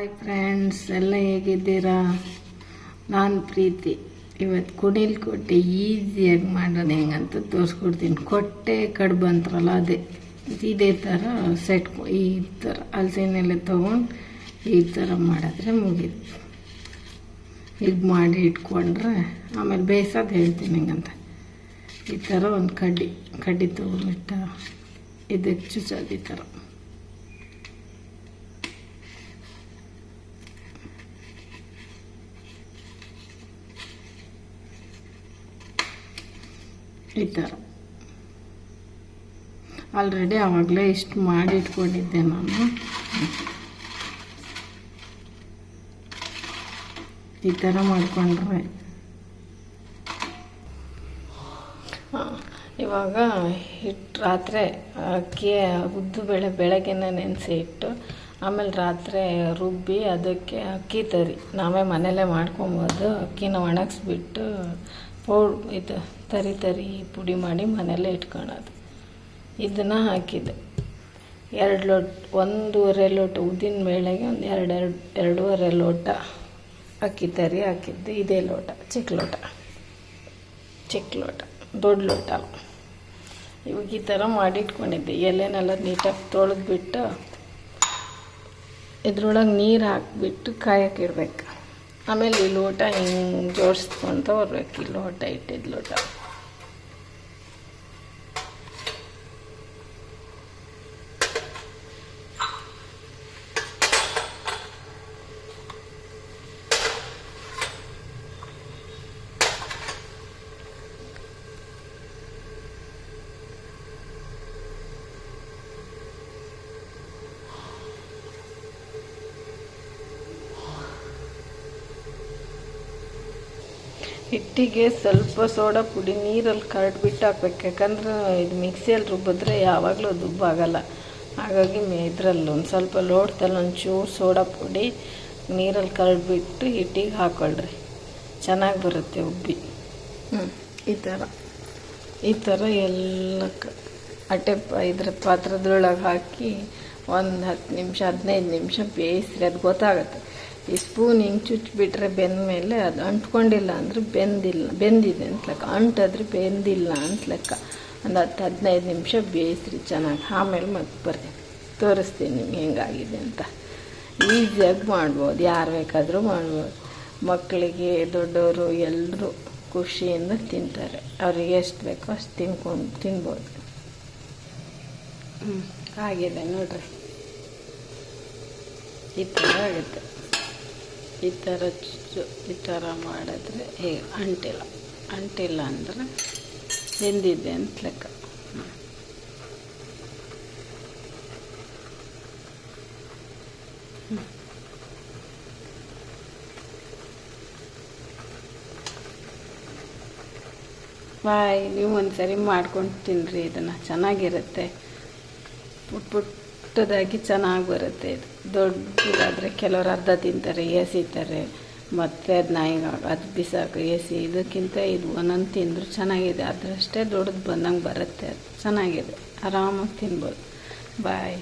Hi friends ಎಲ್ಲ ಹೇಗಿದ್ದೀರಾ? ನಾನು ಪ್ರೀತಿ. ಇವತ್ತು ಕುಣಿಲ್ ಕೊಟ್ಟೆ, ಈಸಿಯಾಗಿ ಮಾಡೋದು ಹೆಂಗಂತ ತೋರಿಸ್ಕೊಡ್ತೀನಿ. ಕೊಟ್ಟೆ ಕಡುಬು ಅಂತಾರಲ್ಲ ಅದೇ. ಇದೇ ಥರ ಸೆಟ್ ಈ ಥರ ಹಲಸಿನೆಲ್ಲ ತೊಗೊಂಡು ಈ ಥರ ಮಾಡಿದ್ರೆ ಮುಗೀತು. ಇದು ಮಾಡಿ ಇಟ್ಕೊಂಡ್ರೆ ಆಮೇಲೆ ಬೇಯಿಸೋದು ಹೇಳ್ತೀನಿ ಹೆಂಗಂತ ಈ ಥರ ಒಂದು ಕಡ್ಡಿ ಕಡ್ಡಿ ತೊಗೊಂಡ್ಬಿಟ್ಟು ಇದಕ್ಕೆ ಚುಚ್ಚೋದು ಈ ಥರ ಈ ಥರ ಆಲ್ರೆಡಿ ಆವಾಗಲೇ ಇಷ್ಟು ಮಾಡಿ ಇಟ್ಕೊಂಡಿದ್ದೆ ನಾನು. ಈ ಥರ ಮಾಡಿಕೊಂಡ್ರೆ. ಇವಾಗ ಹಿಟ್ಟು ರಾತ್ರಿ, ಅಕ್ಕಿ, ಉದ್ದು ಬೇಳೆ, ಬೆಳಗ್ಗೆನೇ ನೆನೆಸಿ ಇಟ್ಟು, ಆಮೇಲೆ ರಾತ್ರಿ ರುಬ್ಬಿ ಅದಕ್ಕೆ ಅಕ್ಕಿ ತರಿ. ನಾವೇ ಮನೇಲೇ ಮಾಡ್ಕೊಬೋದು, ಅಕ್ಕಿನ ಒಣಗಿಸ್ಬಿಟ್ಟು ಪೌಡ್ ಇದು ತರಿ ತರಿ ಪುಡಿ ಮಾಡಿ ಮನೆಯಲ್ಲೇ ಇಟ್ಕೊಳೋದು. ಇದನ್ನು ಹಾಕಿದೆ ಎರಡು ಲೋಟ, ಒಂದೂವರೆ ಲೋಟ ಉದ್ದಿನ ಬೇಳೆಗೆ ಒಂದು ಎರಡು ಎರಡು, ಎರಡೂವರೆ ಲೋಟ ಅಕ್ಕಿ ತರಿ ಹಾಕಿದ್ದೆ. ಇದೇ ಲೋಟ, ಚಿಕ್ಕ ಲೋಟ. ಚಿಕ್ಕ ಲೋಟ, ದೊಡ್ಡ ಲೋಟ. ಇವಾಗ ಈ ಥರ ಮಾಡಿಟ್ಕೊಂಡಿದ್ದೆ. ಎಲೆನೆಲ್ಲ ನೀಟಾಗಿ ತೊಳೆದ್ಬಿಟ್ಟು ಇದ್ರೊಳಗೆ ನೀರು ಹಾಕಿಬಿಟ್ಟು ಕಾಯಕ್ಕೆ ಇಡ್ಬೇಕು. ಆಮೇಲೆ ಈ ಲೋಟ ಹಿಂಗೆ ಜೋಡಿಸ್ಕೊಂತ ಬರ್ಬೇಕು ಈ ಲೋಟ ಇಟ್ಟಿದ್ದು ಲೋಟ. ಹಿಟ್ಟಿಗೆ ಸ್ವಲ್ಪ ಸೋಡಾ ಪುಡಿ ನೀರಲ್ಲಿ ಕರಡ್ಬಿಟ್ಟು ಹಾಕ್ಬೇಕು. ಯಾಕಂದ್ರೆ ಇದು ಮಿಕ್ಸಿಯಲ್ಲಿ ರುಬ್ಬಿದ್ರೆ ಯಾವಾಗಲೂ ಅದು ಉಬ್ಬಾಗಲ್ಲ ಹಾಗಾಗಿ ಇದರಲ್ಲಿ ಒಂದು ಸ್ವಲ್ಪ ಲೋಟದಲ್ಲಿ ಒಂಚೂರು ಸೋಡಾ ಪುಡಿ ನೀರಲ್ಲಿ ಕರಡ್ಬಿಟ್ಟು ಹಿಟ್ಟಿಗೆ ಹಾಕ್ಕೊಳ್ರಿ ಚೆನ್ನಾಗಿ ಬರುತ್ತೆ ಉಬ್ಬಿ. ಹ್ಞೂ ಈ ಥರ. ಈ ಥರ ಎಲ್ಲ ಅಟ್ಟೆ ಇದ್ರ ಪಾತ್ರದೊಳಗೆ ಹಾಕಿ ಒಂದು ಹತ್ತು ನಿಮಿಷ ಹದಿನೈದು ನಿಮಿಷ ಬೇಯಿಸ್ರಿ ಅದು ಗೊತ್ತಾಗುತ್ತೆ. ಈ ಸ್ಪೂನ್ ಹಿಂಗೆ ಚುಚ್ಚಿಬಿಟ್ರೆ ಬೆಂದ ಮೇಲೆ ಅದು ಅಂಟ್ಕೊಂಡಿಲ್ಲ ಅಂದರೆ ಬೆಂದಿಲ್ಲ ಬೆಂದಿದೆ ಅಂತ ಲೆಕ್ಕ. ಅಂಟಾದ್ರೆ ಬೆಂದಿಲ್ಲ ಅಂತ ಲೆಕ್ಕ. ಒಂದು ಹತ್ತು ಹದಿನೈದು ನಿಮಿಷ ಬೇಯಿಸ್ರಿ ಚೆನ್ನಾಗಿ. ಆಮೇಲೆ ಮತ್ತೆ ಬರ್ತೀನಿ. ತೋರಿಸ್ತೀನಿ ನಿಮ್ಗೆ ಹೆಂಗಾಗಿದೆ ಅಂತ. ಈಸಿಯಾಗಿ ಮಾಡ್ಬೋದು. ಯಾರು ಬೇಕಾದರೂ ಮಾಡ್ಬೋದು. ಮಕ್ಕಳಿಗೆ ದೊಡ್ಡವರು ಎಲ್ಲರೂ ಖುಷಿಯಿಂದ ತಿಂತಾರೆ. ಅವ್ರಿಗೆ ಎಷ್ಟು ಬೇಕೋ ಅಷ್ಟು ತಿನ್ಕೊಂಡು ತಿನ್ಬೋದು. ಹ್ಞೂ ಆಗಿದೆ ನೋಡ್ರಿ. ಈ ಥರ ಆಗುತ್ತೆ. ಈ ಥರ ಚುಚ್ಚು ಈ ಥರ ಮಾಡಿದ್ರೆ ಹೇ, ಅಂಟಿಲ್ಲ. ಅಂಟಿಲ್ಲ ಅಂದರೆ ಬೆಂದಿದೆ ಅಂತ ಲೆಕ್ಕ. ಬಾಯ್, ನೀವು ಒಂದ್ಸರಿ ಮಾಡ್ಕೊಂಡು ತಿನ್ನಿರಿ ಇದನ್ನು ಚೆನ್ನಾಗಿರುತ್ತೆ. ಪುಟ್. ಪುಟ್ಟದಾಗಿ ಚೆನ್ನಾಗಿ ಬರುತ್ತೆ ಇದು. ದೊಡ್ಡದಾದರೆ ಕೆಲವರು ಅರ್ಧ ತಿಂತಾರೆ ಎಸಿತಾರೆ ಮತ್ತು ಅದು ನಾಯಿಗೆ ಅದು ಬಿಸಾಕು ಎಸಿ ಇದಕ್ಕಿಂತ ಇದು ಒಂದೊಂದು ತಿಂದರು ಚೆನ್ನಾಗಿದೆ. ಅದರಷ್ಟೇ ದೊಡ್ಡದು ಬಂದಂಗೆ ಬರುತ್ತೆ. ಅದು ಚೆನ್ನಾಗಿದೆ. ಆರಾಮಾಗಿ ತಿನ್ಬೋದು. ಬಾಯ್